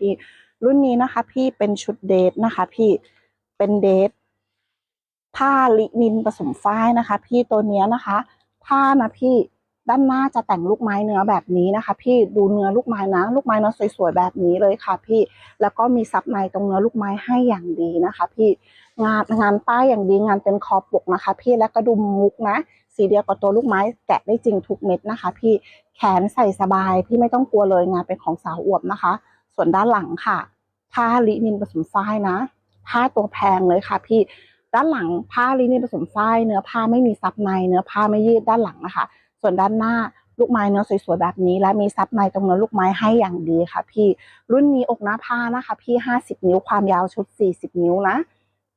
พี่ รุ่นนี้นะคะ พี่เป็นชุดเดทนะคะ พี่เป็นเดทผ้าลินินผสมฝ้ายนะคะ พี่ตัวเนี้ยนะคะ ผ้านะพี่ด้านหน้าจะแต่งลูกไม้เนื้อแบบนี้นะคะ พี่ดูเนื้อลูกไม้นะ ลูกไม้เนื้อสวยๆแบบนี้เลยค่ะ พี่แล้วก็มีซับในตรงเนื้อลูกไม้ให้อย่างดีนะคะ พี่งานงานป้ายอย่างดีงานเป็นคอปกนะคะ พี่และกระดุมมุกนะ สีเดียวกับตัวลูกไม้แกะได้จริงทุกเม็ดนะคะ พี่แขนใส่สบายพี่ไม่ต้องกลัวเลยงานเป็นของสาวอวบนะคะ ส่วนด้านหลังค่ะผ้าลินินผสมฝ้ายนะผ้าตัวแพงเลยค่ะ พี่ด้านหลังผ้าลินินผสมฝ้ายเนื้อผ้าไม่มีซับในเนื้อผ้าไม่ยืดด้านหลังนะคะ ส่วนด้านหน้าลูกไม้เนื้อสวยๆแบบนี้ และมีซับในตรงเนื้อลูกไม้ให้อย่างดีค่ะ พี่รุ่นนี้อกหน้าผ้านะคะ พี่ 50 นิ้วความยาวชุด 40 นิ้วนะ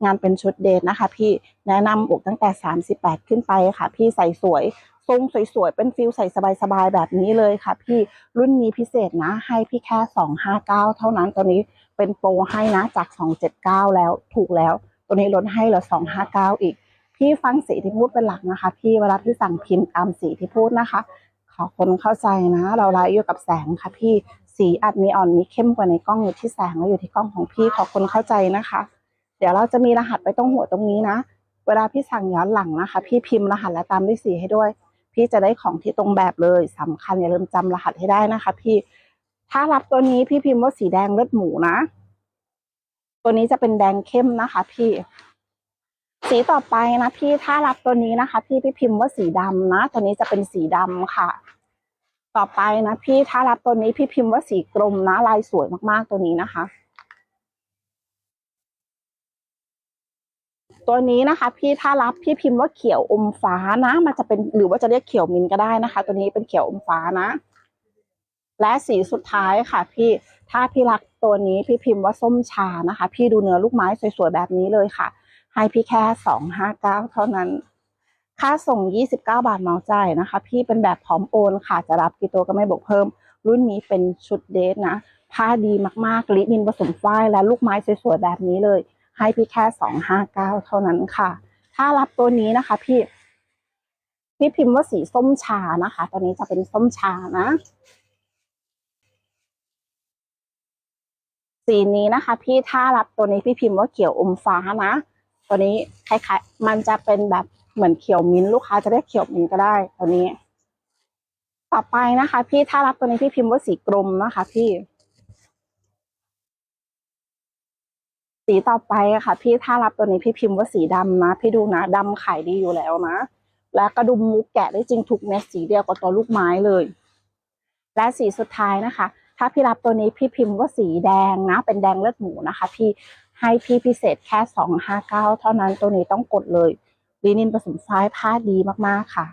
งานเป็นชุดเดทนะคะ พี่แนะนำอกตั้งแต่ 38 ขึ้นไปค่ะ พี่ใส่สวย ทรงสวยๆ เป็นฟิลใส่สบายๆ แบบนี้เลยค่ะ พี่รุ่นนี้พิเศษนะ ให้พี่แค่ 259 เท่านั้นตัวนี้เป็นโปรให้นะจาก 279 แล้วถูกแล้ว ตัวนี้ลดให้เหลือ 259 อีก พี่ฟังสีที่พูดเป็นหลักนะคะ พี่เวลาพี่สั่งพิมพ์ตามสีที่พูดนะคะ ขอคนเข้าใจนะ เราไลฟ์อยู่กับแสงค่ะพี่สีอาจมีอ่อนมีเข้มกว่าในกล้องอยู่ที่แสงแล้วอยู่ที่กล้องของพี่ขอคนเข้าใจนะคะ เดี๋ยวเราจะมีรหัสไปตรงหัวตรงนี้นะ เวลาพี่สั่งย้อนหลังนะคะ พี่พิมพ์รหัสและตามด้วยสีให้ด้วย พี่จะได้ของที่ตรงแบบเลยสำคัญอย่าลืมจำรหัสให้ได้นะคะ พี่ถ้ารับตัวนี้พี่พิมพ์ว่าสีแดงเลือดหมูนะ ตัวนี้จะเป็นแดงเข้มนะคะ พี่ สีต่อไปนะพี่ถ้ารับตัวนี้นะคะ พี่พี่พิมพ์ว่าสีดำนะ ตัวนี้จะเป็นสีดำค่ะ ต่อไปนะพี่ถ้ารับตัวนี้พี่พิมพ์ว่าสีกรมนะ ลายสวยมากๆตัวนี้นะคะ ตัวนี้นะคะพี่ถ้ารับพี่พิมพ์ว่าเขียวอมฟ้านะ มันจะเป็นหรือว่าจะเรียกเขียวมินก็ได้นะคะ ตัวนี้เป็นเขียวอมฟ้านะ และสีสุดท้ายค่ะ พี่ถ้าพี่รักตัวนี้พี่พิมพ์ว่าส้มชานะคะ พี่ดูเนื้อลูกไม้สวยๆแบบนี้เลยค่ะ ให้พี่แค่สองห้าเก้าเท่านั้น ค่าส่งยี่สิบเก้าบาทเมาใจนะคะ พี่เป็นแบบพร้อมโอนค่ะจะรับกี่ตัวก็ไม่บวกเพิ่ม รุ่นนี้เป็นชุดเดทนะผ้าดีมากๆลินินผสมฝ้ายและลูกไม้สวยๆแบบนี้เลย ให้พี่แค่สองห้าเก้าเท่านั้นค่ะ ถ้ารับตัวนี้นะคะพี่ พี่พิมพ์ว่าสีส้มชานะคะ ตัวนี้จะเป็นส้มชานะ สีนี้นะคะ พี่ถ้ารับตัวนี้พี่พิมพ์ว่าเขียวอมฟ้านะ ตัวนี้คล้ายๆ มันจะเป็นแบบเหมือนเขียวมิ้นท์ลูกค้าจะได้เขียวมิ้นท์ก็ได้ตัวนี้ ต่อไปนะคะ พี่ถ้ารับตัวนี้พี่พิมพ์ว่าสีกรมนะคะ พี่ สีต่อไปอะค่ะ พี่ถ้ารับตัวนี้พี่พิมพ์ว่าสีดำนะ พี่ดูนะดำขายดีอยู่แล้วนะ และกระดุมมุกแกะได้จริงทุกเม็ดสีเดียวกับตัวลูกไม้เลย และสีสุดท้ายนะคะ ถ้าพี่รับตัวนี้พี่พิมพ์ว่าสีแดงนะ เป็นแดงเลือดหมูนะคะ พี่ให้พี่พิเศษแค่สองห้าเก้าเท่านั้นตัวนี้ต้องกดเลยลีนินผสมฝ้ายผ้าดีมากๆค่ะ